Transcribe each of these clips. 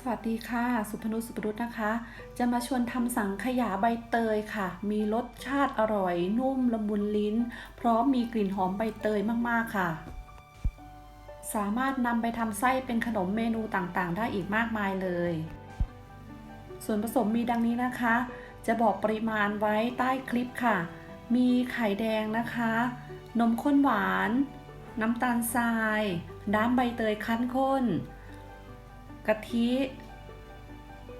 สวัสดีค่ะ สุพนุสุพนุชนะคะ จะมาชวนทำสังขยาใบเตยค่ะ มีรสชาติอร่อย นุ่มละมุนลิ้น พร้อมมีกลิ่นหอมใบเตยมากๆค่ะ สามารถนำไปทำไส้เป็นขนมเมนูต่างๆ ได้อีกมากมายเลย ส่วนผสมมีดังนี้นะคะ จะบอกปริมาณไว้ใต้คลิปค่ะ มีไข่แดงนะคะ นมข้นหวาน น้ำตาลทราย น้ำใบเตยคั้นข้น กะทิ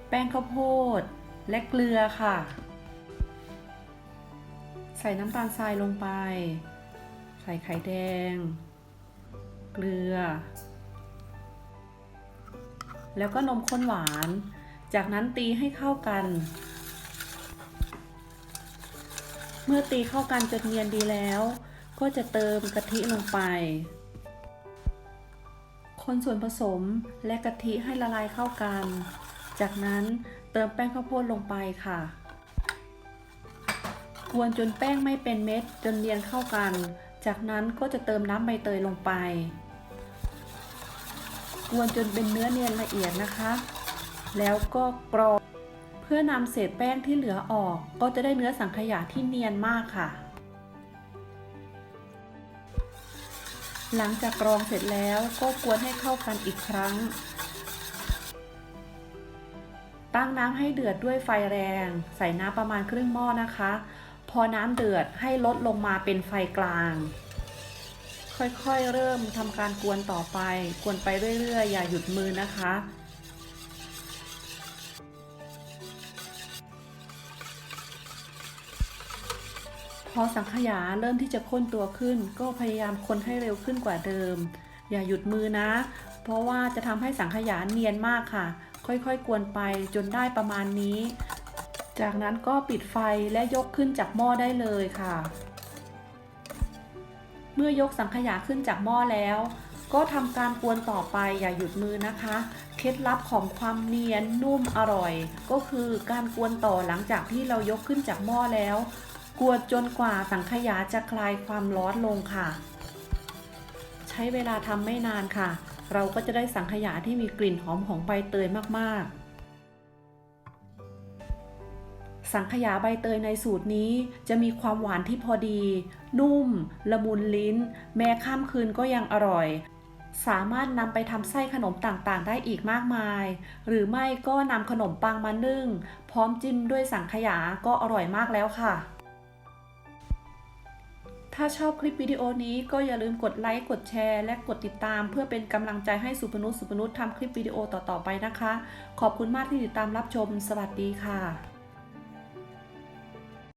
แป้งข้าวโพด และเกลือค่ะ ใส่น้ำตาลทรายลงไป ใส่ไข่แดง เกลือ แล้วก็นมข้นหวาน จากนั้นตีให้เข้ากัน เมื่อตีเข้ากันจนเนียนดีแล้ว ก็จะเติมกะทิลงไป คนส่วนผสมและกะทิให้ละลายเข้ากัน จากนั้นเติมแป้งข้าวโพดลงไปค่ะ กวนจนแป้งไม่เป็นเม็ดจนเนียนเข้ากัน จากนั้นก็จะเติมน้ำใบเตยลงไป กวนจนเป็นเนื้อเนียนละเอียดนะคะ แล้วก็กรองเพื่อนำเศษแป้งที่เหลือออก ก็จะได้เนื้อสังขยาที่เนียนมากค่ะ หลังจากกรองเสร็จแล้วก็กวนให้เข้ากันอีกครั้ง ตั้งน้ำให้เดือดด้วยไฟแรง ใส่น้ำประมาณครึ่งหม้อนะคะ พอน้ำเดือดให้ลดลงมาเป็นไฟกลาง ค่อยๆเริ่มทำการกวนต่อไป กวนไปเรื่อยๆ อย่าหยุดมือนะคะ พอสังขยาเริ่มที่จะข้นตัวขึ้น ก็พยายามคนให้เร็วขึ้นกว่าเดิม อย่าหยุดมือนะ เพราะว่าจะทำให้สังขยาเนียนมากค่ะ ค่อยๆ กวนไปจนได้ประมาณนี้ จากนั้นก็ปิดไฟและยกขึ้นจากหม้อได้เลยค่ะ เมื่อยกสังขยาขึ้นจากหม้อแล้ว ก็ทำการกวนต่อไปอย่าหยุดมือนะคะ เคล็ดลับของความเนียนนุ่มอร่อย ก็คือการกวนต่อหลังจากที่เรายกขึ้นจากหม้อแล้ว กวนจนกว่าสังขยาจะคลายความร้อนลงค่ะ ใช้เวลาทำไม่นานค่ะ เราก็จะได้สังขยาที่มีกลิ่นหอมของใบเตยมากๆสังขยาใบเตยในสูตรนี้จะมีความหวานที่พอดี นุ่ม ละมุนลิ้น แม้ข้ามคืนก็ยังอร่อย สามารถนำไปทำไส้ขนมต่างๆ ได้อีกมากมาย หรือไม่ก็นำขนมปังมานึ่ง พร้อมจิ้มด้วยสังขยาก็อร่อยมากแล้วค่ะ ถ้าชอบคลิปวิดีโอนี้ก็อย่าลืมกดไลค์ กดแชร์ และกดติดตาม เพื่อเป็นกำลังใจให้สุพนุษสุพนุษทำคลิปวิดีโอต่อๆไปนะคะ ขอบคุณมากที่ติดตามรับชม สวัสดีค่ะ